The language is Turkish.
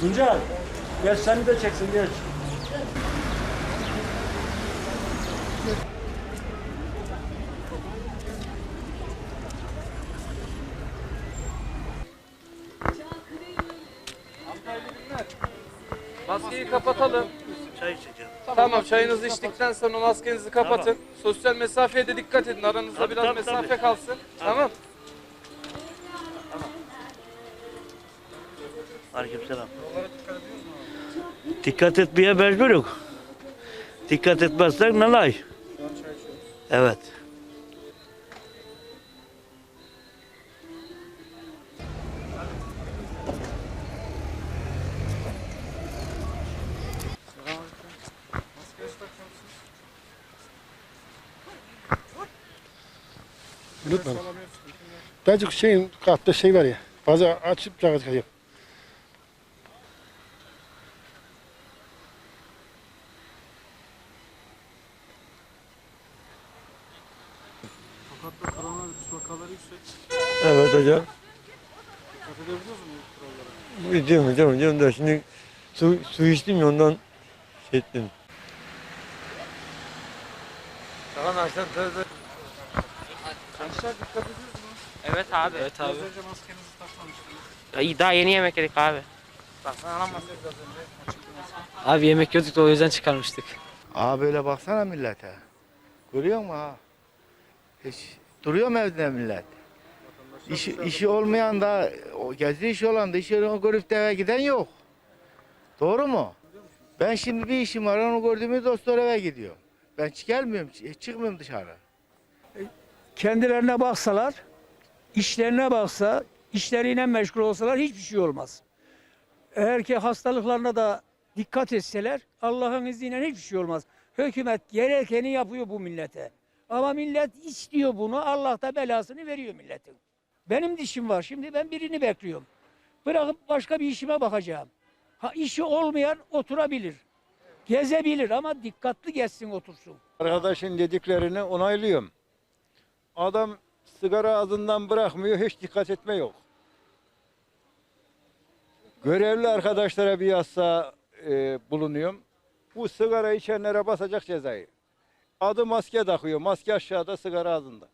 Tuncay, geç seni de çeksin geç. Maskeyi kapatalım. Çay içeceğim. Tamam çayınızı içtikten sonra maskenizi kapatın. Sosyal mesafeye de dikkat edin. Aranızda Tabii, biraz tabii, mesafe tabii. kalsın. Tamam. Aleykümselam. Dikkat etmeye mecburuz. Dikkat etmezsek ne lay? Evet. Lütfen. Bence şeyin kahtta şey var ya. Fazla açıp yap. Vakaları yüksek. Evet hocam. Dikkat edebiliyoruz mu bu kurallara? Ediyorum hocam ediyorum da şimdi su, su içtim ya ondan şey ettim. Tamam akşam tövbe. Gençler dikkat ediyoruz mu? Evet abi. Evet Az önce maskenizi takmamıştınız. Ya, daha yeni yemek yedik abi. Biraz önce. Abi yemek yiyorduk da o yüzden çıkarmıştık. Aa böyle baksana millete. Görüyor musun ha? Hiç duruyor mu evde millet? İşi, işi olmayan da, o gezi işi olan da işi onu görüp de eve giden yok. Doğru mu? Ben şimdi bir işim var, onu gördüğümü dostlar eve gidiyor. Ben hiç gelmiyorum, hiç çıkmıyorum dışarı. kendilerine baksalar, işlerine baksa, işleriyle meşgul olsalar hiçbir şey olmaz. Eğer ki hastalıklarına da dikkat etseler Allah'ın izniyle hiçbir şey olmaz. Hükümet gerekeni yapıyor bu millete. Ama millet istiyor bunu, Allah da belasını veriyor milletin. Benim dişim var, şimdi ben birini bekliyorum. Bırakıp başka bir işime bakacağım. Ha işi olmayan oturabilir, gezebilir ama dikkatli gezsin otursun. Arkadaşın dediklerini onaylıyorum. Adam sigara ağzından bırakmıyor hiç dikkat etme yok. Görevli arkadaşlara bir yasa e, bulunuyorum. Bu sigara içenlere basacak cezayı. Adı maske takıyor. Maske aşağıda sigara ağzında.